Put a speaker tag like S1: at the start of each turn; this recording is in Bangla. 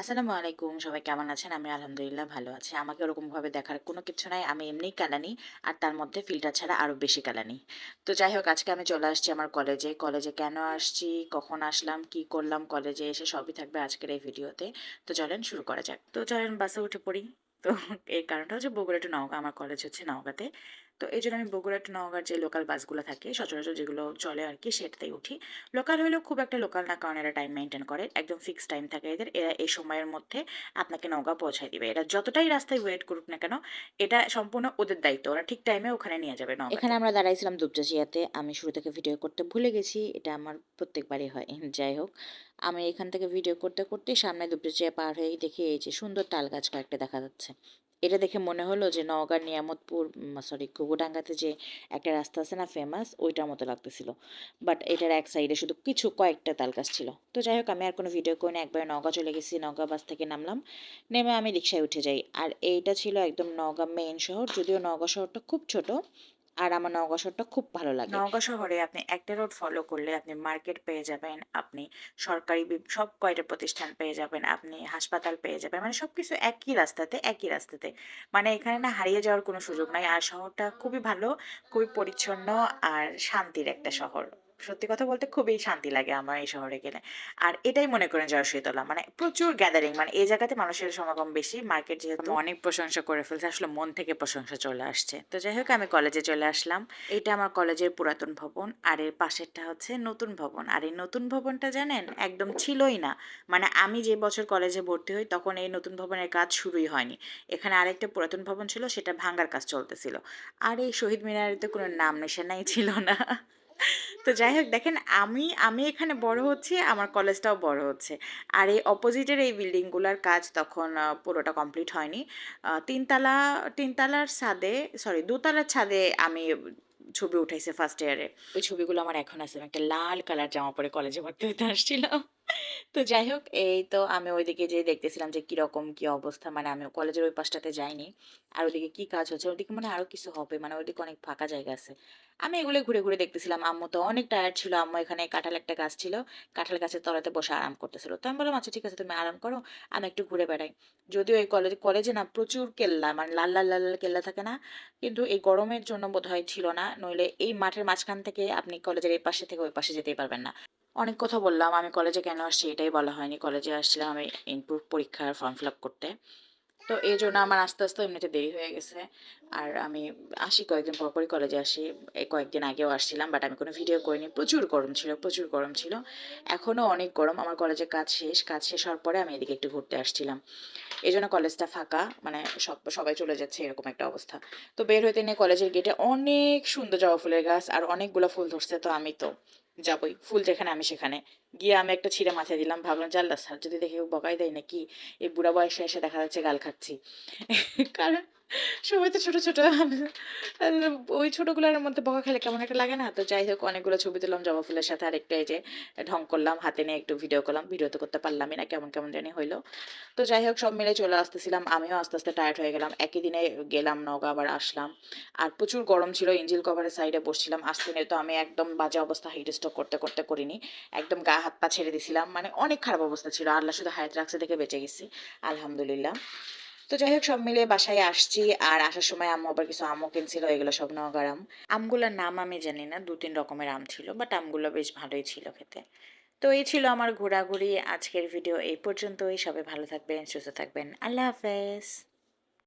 S1: আসসালামু আলাইকুম, সবাই কেমন আছেন? আমি আলহামদুলিল্লাহ ভালো আছি। আমাকে ওরকমভাবে দেখার কোনো কিছু নাই। আমি এমনিই কালানি, আর তার মধ্যে ফিল্টার ছাড়া আরও বেশি কালানি। তো যাই হোক, আজকে আমি চলে আসছি আমার কলেজে কলেজে কেন আসছি, কখন আসলাম, কি করলাম কলেজে এসে সবই থাকবে আজকের এই ভিডিওতে তো। চলেন শুরু করা যাক। তো চলেন বাসে উঠে পড়ি। তো এই কারণটা হচ্ছে বগুড়া টু নওগাঁ, আমার কলেজ হচ্ছে নওগাঁতে। তো এই জন্য আমি বগুড়া টু নওগাঁর যে লোকাল বাসগুলো থাকে, সচরাচর যেগুলো চলে আর কি, সেটাতেই উঠি। লোকাল হলেও খুব একটা লোকাল না, কারণ এরা টাইম মেনটেন করে, একদম ফিক্সড টাইম থাকে এদের। এরা এই সময়ের মধ্যে আপনাকে নৌকা পৌঁছায় দিবে। এরা যতটাই রাস্তায় ওয়েট করুক না কেন, এটা সম্পূর্ণ ওদের দায়িত্ব। ওরা ঠিক টাইমে ওখানে নিয়ে যাবে নৌকা এখানে আমরা দাঁড়াইছিলাম দুপচাচিয়াতে আমি শুরু থেকে ভিডিও করতে ভুলে গেছি। এটা আমার প্রত্যেকবারই হয়। যাই হোক, আমি এখান থেকে ভিডিও করতে করতে সামনে দুপচাচিয়া পার হয়েই দেখি এই যে সুন্দর তাল গাছ কয়েকটা দেখা যাচ্ছে। এটা দেখে মনে হলো যে নওগাঁর নিয়ামতপুর সরি ঘুঘুডাঙ্গাতে যে একটা রাস্তা আছে না ফেমাস ওইটার মতো লাগতেছিল। বাট এটার এক সাইডে শুধু কিছু কয়েকটা তালগাছ ছিল। তো যাই হোক, আমি আর কোনো ভিডিও করি না একবার নওগাঁ চলে গেছি, নওগাঁ বাস থেকে নামলাম। নেমে আমি রিক্সায় উঠে যাই। আর এইটা ছিল একদম নওগাঁ মেইন শহর, যদিও নওগাঁ শহরটা খুব ছোট আর আমার নওগাঁ শহরটা খুব ভালো লাগে। নওগাঁ শহরে আপনি একটা রোড ফলো করলে আপনি মার্কেট পেয়ে যাবেন, আপনি সরকারি সব কয়টা প্রতিষ্ঠান পেয়ে যাবেন, আপনি হাসপাতাল পেয়ে যাবেন মানে সব কিছু একই রাস্তাতে একই রাস্তাতে। মানে এখানে না হারিয়ে যাওয়ার কোনো সুযোগ নাই, আর শহরটা খুবই ভালো, খুবই পরিচ্ছন্ন আর শান্তির একটা শহর। সত্যি কথা বলতে খুবই শান্তি লাগে আমার এই শহরে গেলে। আর এটাই মনে করেন জয়সীতলা মানে প্রচুর গ্যাদারিং মানে এই জায়গাতে মানুষের সমাগম বেশি মার্কেট যেহেতু অনেক প্রশংসা করে ফেলছে, আসলে মন থেকে প্রশংসা চলে আসছে। তো যাই হোক, আমি কলেজে চলে আসলাম। এটা আমার কলেজের পুরাতন ভবন, আর এর পাশেরটা হচ্ছে নতুন ভবন। আর এই নতুন ভবনটা জানেন, একদম ছিলই না। মানে আমি যে বছর কলেজে ভর্তি হই, তখন এই নতুন ভবনের কাজ শুরুই হয়নি। এখানে আরেকটা পুরাতন ভবন ছিল, সেটা ভাঙ্গার কাজ চলতেছিল। আর এই শহীদ মিনারেতে কোনো নাম নিশানাই ছিল না। তো যাই হোক, দেখেন আমি আমি এখানে বড় হচ্ছি, আমার কলেজটাও বড় হচ্ছে। আর এই অপোজিটের এই বিল্ডিংগুলোর কাজ তখন পুরোটা কমপ্লিট হয়নি। তিনতলা, তিনতলার ছাদে সরি দুতলার ছাদে আমি ছবি উঠাইছে ফার্স্ট ইয়ারে ওই ছবিগুলো আমার এখন আছে একটা লাল কালার জামা পরে কলেজে ভর্তি হতে আসছিলাম। তো যাই হোক এই তো আমি ওইদিকে যেয়ে দেখতেছিলাম যে কীরকম কী অবস্থা। মানে আমি কলেজের ওই পাশটাতে যাইনি। আর ওইদিকে কী কাজ হচ্ছে? ওইদিকে মানে আরও কিছু হবে। মানে ওইদিকে অনেক ফাঁকা জায়গা আছে। আমি এগুলো ঘুরে ঘুরে দেখতেছিলাম। আম্মু তো অনেক টায়ার্ড ছিল। আম্মু এখানে কাঁঠাল একটা গাছ ছিল। কাঁঠাল গাছের তলাতে বসে আরাম করতেছিল। তো আমি বললাম আচ্ছা ঠিক আছে, তুমি আরাম করো। আমি একটু ঘুরে বেড়াই। যদিও এই কলেজ কলেজে না প্রচুর কেল্লা। মানে লাল লাল লাল লাল কেল্লা থাকে না। কিন্তু এই গরমের জন্য বোধহয় ছিল না। নইলে এই মাঠের মাঝখান থেকে আপনি কলেজের এই পাশে থেকে ওই পাশে যেতেই পারবেন না। অনেক কথা বললাম। আমি কলেজে কেন আসছি এটাই বলা হয়নি। কলেজে আসছিলাম আমি ইনপুট পরীক্ষার ফর্ম ফিল আপ করতে। তো এই জন্য আমার আস্তে আস্তে এমনিতে দেরি হয়ে গেছে। আর আমি আসি কয়েকদিন পর পরই কলেজে আসি। এই কয়েকদিন আগেও আসছিলাম বাট আমি কোনো ভিডিও করিনি। প্রচুর গরম ছিল, প্রচুর গরম ছিল। এখনও অনেক গরম। আমার কলেজে কাজ শেষ। কাজ শেষ হওয়ার পরে আমি এদিকে একটু ঘুরতে আসছিলাম। এই জন্য কলেজটা ফাঁকা। মানে সব, সবাই চলে যাচ্ছে, এরকম একটা অবস্থা। তো বের হইতে নিয়ে কলেজের গেটে অনেক সুন্দর জবা ফুলের গাছ আর অনেকগুলো ফুল ধরছে। তো আমি তো যাবই, ফুল যেখানে আমি সেখানে। গিয়ে আমি একটা ছিঁড়ে মাথায় দিলাম, ভাবলাম আল্লাহ স্যার, যদি দেখে বকাই দেয় নাকি? এই বুড়া বয়সে এসে দেখা যাচ্ছে গাল খাচ্ছি। কারণ সবাই তো ছোট ছোট। ওই ছোটোগুলোর মধ্যে বকা খেলে কেমন একটা লাগে না? তো যাই হোক, অনেকগুলো ছবি তুললাম জবা ফুলের সাথে আরেকটা এই যে ঢং করলাম, হাতে নিয়ে একটু ভিডিও করলাম। ভিডিও তো করতে পারলামই না, কেমন কেমন জানি হইল। তো যাই হোক, সব মিলে চলে আসতেছিলাম। আমিও আস্তে আস্তে টায়ার্ড হয়ে গেলাম। একই দিনে গেলাম, নওগাঁ আবার আসলাম। আর প্রচুর গরম ছিল, ইঞ্জিল কভারের সাইডে বসছিলাম। আসতে নিয়ে তো আমি একদম বাজে অবস্থা হিট স্ট্রোক করতে করতে করিনি। একদম গা, হাত, পা ছেড়ে দিছিলাম। মানে অনেক খারাপ অবস্থা ছিল। আল্লাহ শুধু হায়াত রাখছে দেখে বেঁচে গেছি। আলহামদুলিল্লাহ। তো যাই হোক, সব মিলে বাসায় আসছি। আর আসার সময় আম্মু আবার কিছু আমও কিনছিল, এগুলো সব নগার আম আমগুলোর নাম আমি জানি না, দু তিন রকমের আম ছিল বাট আমগুলো বেশ ভালোই ছিল খেতে। তো এই ছিল আমার ঘোরাঘুরি আজকের ভিডিও এই পর্যন্তই। সবাই ভালো থাকবেন, সুস্থ থাকবেন। আল্লাহ হাফেজ।